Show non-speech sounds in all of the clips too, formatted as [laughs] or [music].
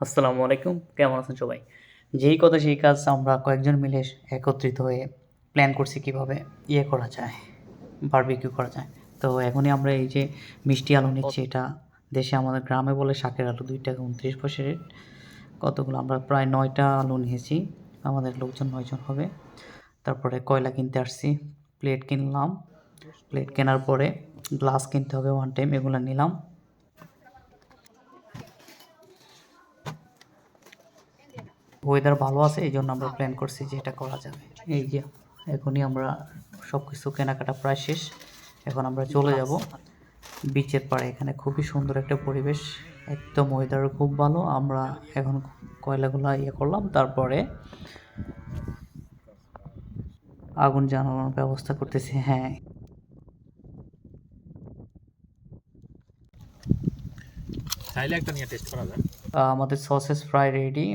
আসসালামু আলাইকুম, কেমন আছেন সবাই? যেই কথা সেই কাজ আমরা কয়েকজন মিলে একত্রিত হয়ে প্ল্যান করছি কীভাবে ইয়ে করা যায় বারবিকিউ করা যায়। তো এখনই আমরা এই যে মিষ্টি আলু নিচ্ছি, এটা দেশে আমাদের গ্রামে বলে শাকের আলু দুই টাকা উনত্রিশ পয়সা রেট কতগুলো? আমরা প্রায় নয়টা আলু নিয়েছি, আমাদের লোকজন নয়জন হবে। তারপরে কয়লা কিনতে আসছি প্লেট কিনলাম। প্লেট কেনার পরে গ্লাস কিনতে হবে ওয়ান টাইম এগুলো নিলাম। ওয়েদার ভালো আছে এই জন্য আমরা প্ল্যান করছি যে এটা করা যাবে। এই যে এখনই আমরা সব কিছু কেনাকাটা প্রায় শেষ। এখন আমরা চলে যাব বিচের পাড়ে। এখানে খুবই সুন্দর একটা পরিবেশ একদম ওয়েদার খুব ভালো। আমরা এখন কয়লাগুলো ইয়ে করলাম তারপরে আগুন জ্বালানোর ব্যবস্থা করতেছি হ্যাঁ। চাইলে একটা নিয়ে টেস্ট করা যায়। আমাদের সসেস ফ্রাই রেডি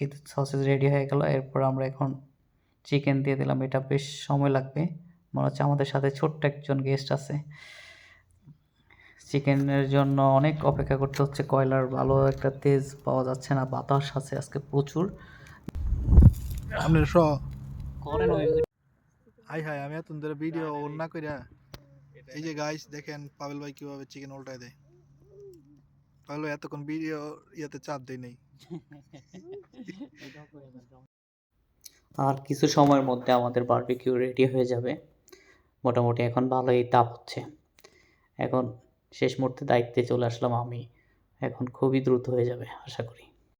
কিন্তু সসেস রেডি হয়ে গেল। এরপর আমরা এখন চিকেন দিয়ে দিলাম। এটা বেশ সময় লাগবে। মনে হচ্ছে আমাদের সাথে ছোট্ট একজন গেস্ট আছে। চিকেনের জন্য অনেক অপেক্ষা করতে হচ্ছে। কয়লার ভালো একটা তেজ পাওয়া যাচ্ছে না। বাতাস আছে আজকে প্রচুর। আপনার স করেন হাই হাই আমি ধরে ভিডিও অন না কইরা এই যে গাইস দেখেন পাবেল ভাই কীভাবে চিকেন উল্টায় দেয়। ভাই এতক্ষণ ভিডিও ইয়েতে চাপ দেয় নেই। [laughs] আর কিছু সময়ের মধ্যে আমাদের বারবিকিউ রেডি হয়ে যাবে। মোটামুটি এখন ভালোই তাপ হচ্ছে। এখন শেষ মুহূর্তে দায়িত্বে চলে আসলাম আমি। এখন খুবই দ্রুত হয়ে যাবে, আশা করি।